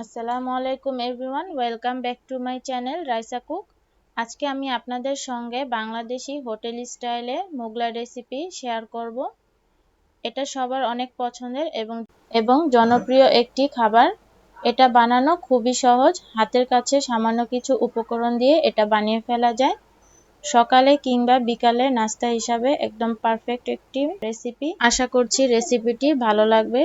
আসসালামু আলাইকুম everyone welcome back to my channel Raisa cook আজকে আমি আপনাদের সঙ্গে বাংলাদেশি হোটেল স্টাইলে মোগলা রেসিপি শেয়ার করব। এটা সবার অনেক পছন্দের এবং এবং জনপ্রিয় একটি খাবার। এটা বানানো খুবই সহজ। হাতের কাছে সামান্য কিছু উপকরণ দিয়ে এটা বানিয়ে ফেলা যায়। সকালে কিংবা বিকালে নাস্তা হিসাবে একদম পারফেক্ট একটি রেসিপি আশা করছি রেসিপিটি ভালো লাগবে।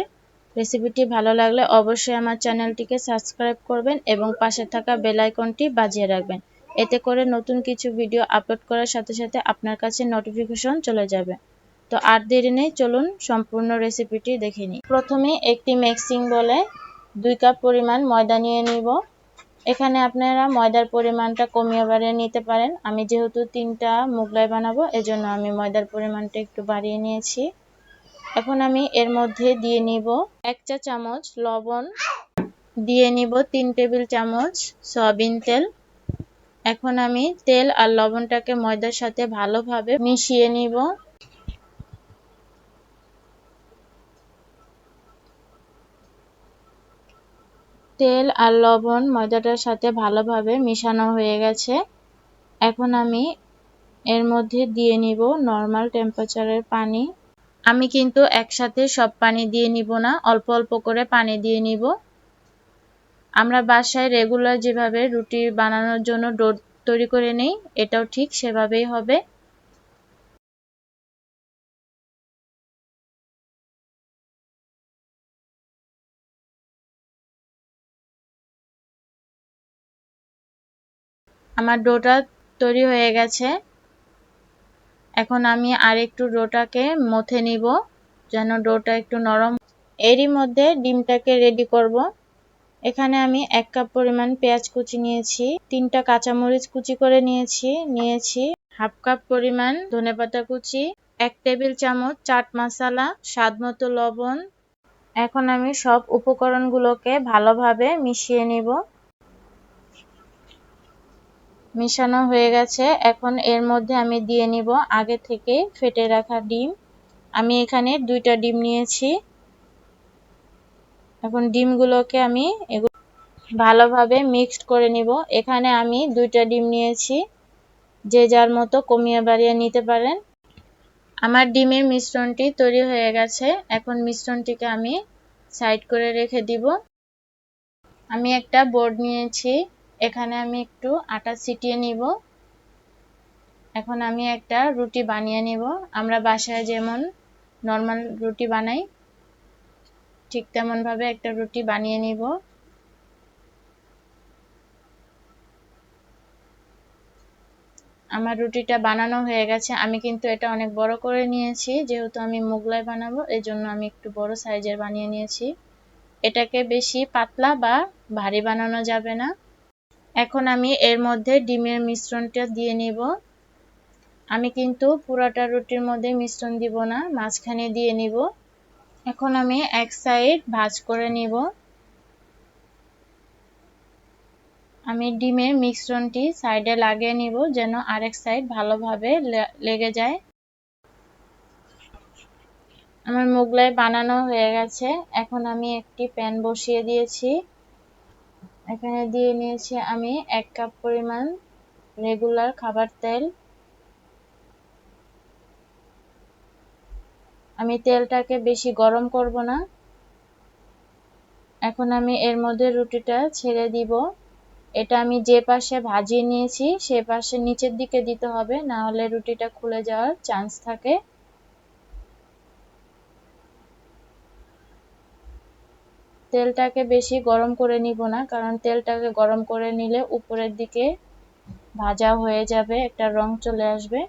রেসিপিটি ভালো লাগলে অবশ্যই আমার চ্যানেলটিকে সাবস্ক্রাইব করবেন এবং পাশে থাকা বেল আইকনটি বাজিয়ে রাখবেন। এতে করে নতুন কিছু ভিডিও আপলোড করার সাথে সাথে আপনার কাছে নোটিফিকেশন চলে যাবে। তো আর দেরি নেই, চলুন সম্পূর্ণ রেসিপিটি দেখে নিই। প্রথমে একটি মিক্সিং বলে দুই কাপ পরিমাণ ময়দা নিয়ে নিব। এখানে আপনারা ময়দার পরিমাণটা কমিয়ে বাড়িয়ে নিতে পারেন। আমি যেহেতু তিনটা মুগলাই বানাবো, এজন্য আমি ময়দার পরিমাণটা একটু বাড়িয়ে নিয়েছি। এখন আমি এর মধ্যে দিয়ে নিব এক চা চামচ লবণ, দিয়ে নিব তিন টেবিল চামচ সয়াবিন তেল। এখন আমি তেল আর লবণটাকে ময়দার সাথে ভালোভাবে মিশিয়ে নিব। তেল আর লবণ ময়দাটার সাথে ভালোভাবে মিশানো হয়ে গেছে। এখন আমি এর মধ্যে দিয়ে নিব নর্মাল টেম্পারেচারের পানি। আমি কিন্তু একসাথে সব পানি দিয়ে নিব না, অল্প অল্প করে পানি দিয়ে নিব। আমরা বাসায় রেগুলার যেভাবে রুটি বানানোর জন্য ডো তৈরি করে নেই, এটাও ঠিক সেভাবেই হবে। আমার ডোটা তৈরি হয়ে গেছে। এখন আমি আর একটু ডোটাকে মথে নিব, যেন ডোটা একটু নরম। এরই মধ্যে ডিমটাকে রেডি করব। এখানে আমি এক কাপ পরিমাণ পেঁয়াজ কুচি নিয়েছি, তিনটা কাঁচামরিচ কুচি করে নিয়েছি নিয়েছি হাফ কাপ পরিমাণ ধনেপাতা কুচি, এক টেবিল চামচ চাট মশলা, স্বাদ মতো লবণ। এখন আমি সব উপকরণগুলোকে ভালোভাবে মিশিয়ে নিব। মিশানো হয়ে গেছে। এখন এর মধ্যে আমি দিয়ে নিব আগে থেকে ফেটে রাখা ডিম। আমি এখানে দুইটা ডিম নিয়েছি। এখন ডিমগুলোকে আমি ভালোভাবে মিক্সড করে নিব। এখানে আমি দুইটা ডিম নিয়েছি। যে যার মতো কমিয়ে বাড়িয়ে নিতে পারেন। আমার ডিমের মিশ্রণটি তৈরি হয়ে গেছে। এখন মিশ্রণটিকে আমি সাইড করে রেখে দিব। আমি একটা বোর্ড নিয়েছি। এখানে আমি একটু আটা ছিটিয়ে নিব। এখন আমি একটা রুটি বানিয়ে নিব। আমরা বাসায় যেমন নর্মাল রুটি বানাই, ঠিক তেমনভাবে একটা রুটি বানিয়ে নিব। আমার রুটিটা বানানো হয়ে গেছে। আমি কিন্তু এটা অনেক বড় করে নিয়েছি, যেহেতু আমি মোগলাই বানাবো এই জন্য আমি একটু বড় সাইজের বানিয়ে নিয়েছি। এটাকে বেশি পাতলা বা ভারী বানানো যাবে না। এখন আমি এর মধ্যে ডিমের মিশ্রণটা দিয়ে নিব। আমি কিন্তু পুরাটা রুটির মধ্যে মিশ্রণ দিব না, মাঝখানে দিয়ে নিব। এখন আমি এক সাইড ভাজ করে নিব। আমি ডিমের মিশ্রণটি সাইডে লাগিয়ে নিব যেন আরেক সাইড ভালোভাবে লেগে যায়। আমার মোগলাই বানানো হয়ে গেছে। এখন আমি একটি প্যান বসিয়ে দিয়েছি। এখানে দিয়ে নিয়েছি আমি এক কাপ পরিমাণ রেগুলার খাবার তেল। আমি তেলটাকে বেশি গরম করব না। এখন আমি এর মধ্যে রুটিটা ছেড়ে দিব। এটা আমি যে পাশে ভাজিয়ে নিয়েছি, সে পাশে নিচের দিকে দিতে হবে, না হলে রুটিটা খুলে যাওয়ার চান্স থাকে। তেলটাকে বেশি গরম করে নিব না, কারণ তেলটাকে গরম করে নিলে উপরের দিকে ভাজা হয়ে যাবে, একটা রং চলে আসবে।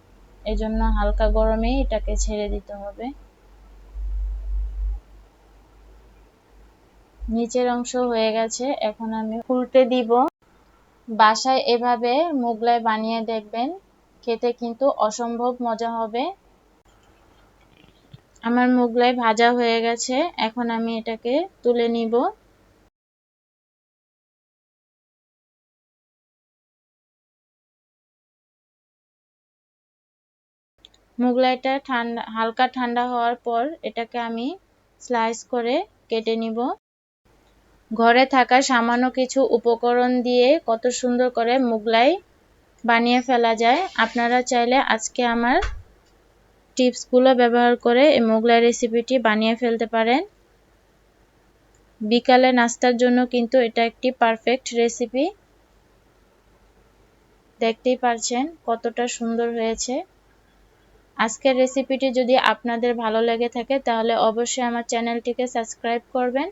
এজন্য হালকা গরমেই এটাকে ছেড়ে দিতে হবে। নিচের অংশ হয়ে গেছে, এখন আমি উল্টে দিব। বাসায় এভাবে মোগলাই বানিয়ে দেখবেন, খেতে কিন্তু অসম্ভব মজা হবে। আমার মোগলাই ভাজা হয়ে গেছে। এখন আমি এটাকে তুলে নিব। মোগলাইটা ঠান্ডা, হালকা ঠান্ডা হওয়ার পর এটাকে আমি স্লাইস করে কেটে নিব। ঘরে থাকা সামান্য কিছু উপকরণ দিয়ে কত সুন্দর করে মোগলাই বানিয়ে ফেলা যায়। আপনারা চাইলে আজকে আমার টিপসগুলো ব্যবহার করে এই মোগলাই রেসিপিটি বানিয়ে ফেলতে পারেন। বিকালে নাস্তার জন্য কিন্তু এটা একটি পারফেক্ট রেসিপি। দেখতেই পারছেন কতটা সুন্দর হয়েছে। আজকের রেসিপিটি যদি আপনাদের ভালো লেগে থাকে তাহলে অবশ্যই আমার চ্যানেলটিকে সাবস্ক্রাইব করবেন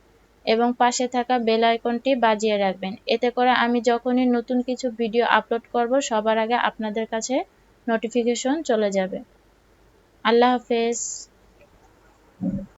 এবং পাশে থাকা বেল আইকনটি বাজিয়ে রাখবেন। এতে করে আমি যখনই নতুন কিছু ভিডিও আপলোড করব সবার আগে আপনাদের কাছে নোটিফিকেশন চলে যাবে। আল্লাহ হাফেজ